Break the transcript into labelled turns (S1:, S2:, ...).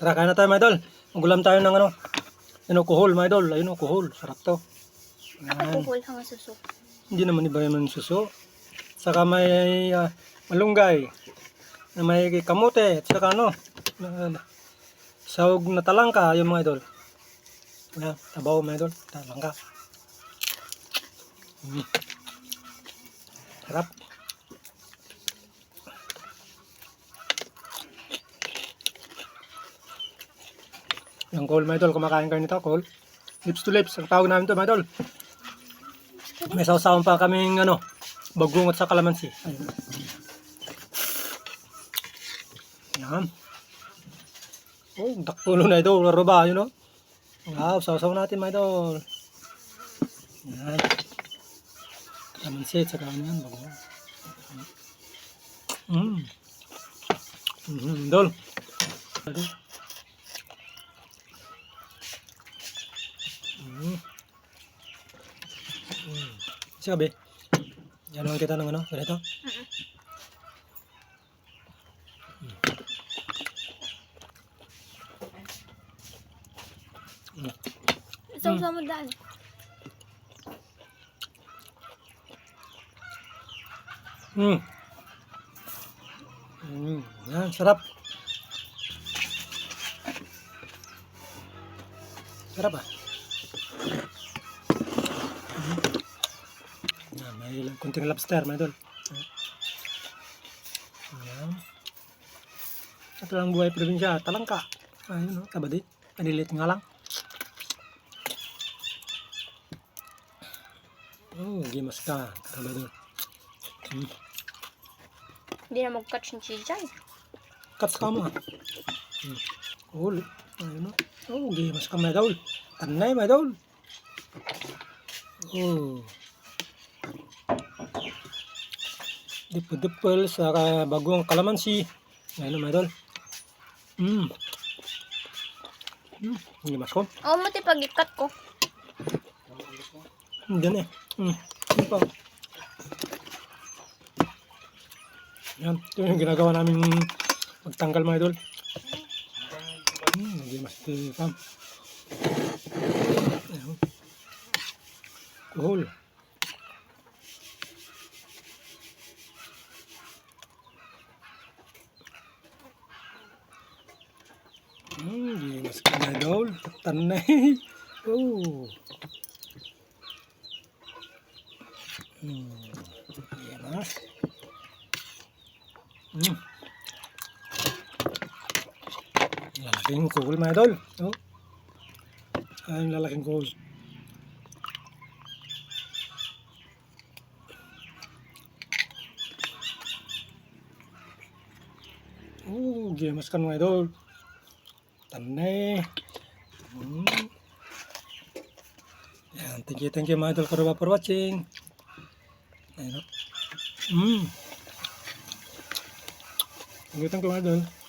S1: Tara, kain na tayo, mga idol. Magulam tayo ng ano, ano, kuhol, mga idol. Ayun, oh, kuhol. Sarap to. Yan.
S2: Kuhol hanga suso.
S1: Hindi naman iba naman suso. Saka may ah, malunggay. May kamote. At saka ano, na, sahog na talangka, yung mga idol. Ayan, tabaw mga idol. Talangka. Mm. Sarap. Yung call, mga idol, kumakain kayo nito, call. Lips to lips, ang tawag namin to, mga idol. May sausawan pa kaming, ano, bagungot sa kalamansi. Yan. Oh, dakpulo na ito, laro ba, yun, oh. Wow, sausaw natin, mga idol. Yan. Kalamansi, at saka ano yan, bagungot. Mm. Mm, idol. Idol. Mm. Mm. Sabi, gano'n kita ng ano, ganito? Mm.
S2: Isang mm. mo daan.
S1: Mm. Mm. Yan, sarap. Sarap ah. Yan, may ilang kunting lobster, may idol. Yan. Ito lang buhay probinsya, talangka. Ayun, no, tabadi. Panilit nga lang. Oh, gimas ka. Karabador. Mm.
S2: Hindi na mag-catch ng chichay.
S1: Cuts ka mo. Hmm. Cool. Ayun o. Oh, gimas ka may daul. Tanay may daul. Oh. Dipul-dipul sa bagong kalamansi. Ayun o may daul. Hmm. Hmm. Gimas ko.
S2: Oo, mati pag ikat ko.
S1: Diyan eh. Hmm. Ano pa? Yan. Ito yung ginagawa namin magtanggal mga idol. Hmm, hindi mas tikam. Kuhol. Hmm, hindi mas mga idol. Tanay. Oh. Hmm. Yan ah. Hmm. Lalaking cool mga idol. Oh. Ay, lalaking cool. Oh, gamas kan mga idol. Tanay. Hmm. Yan, thank you, thank you mga idol for, for watching. Ayun. oh. Mm. Ang gutang ko mga idol.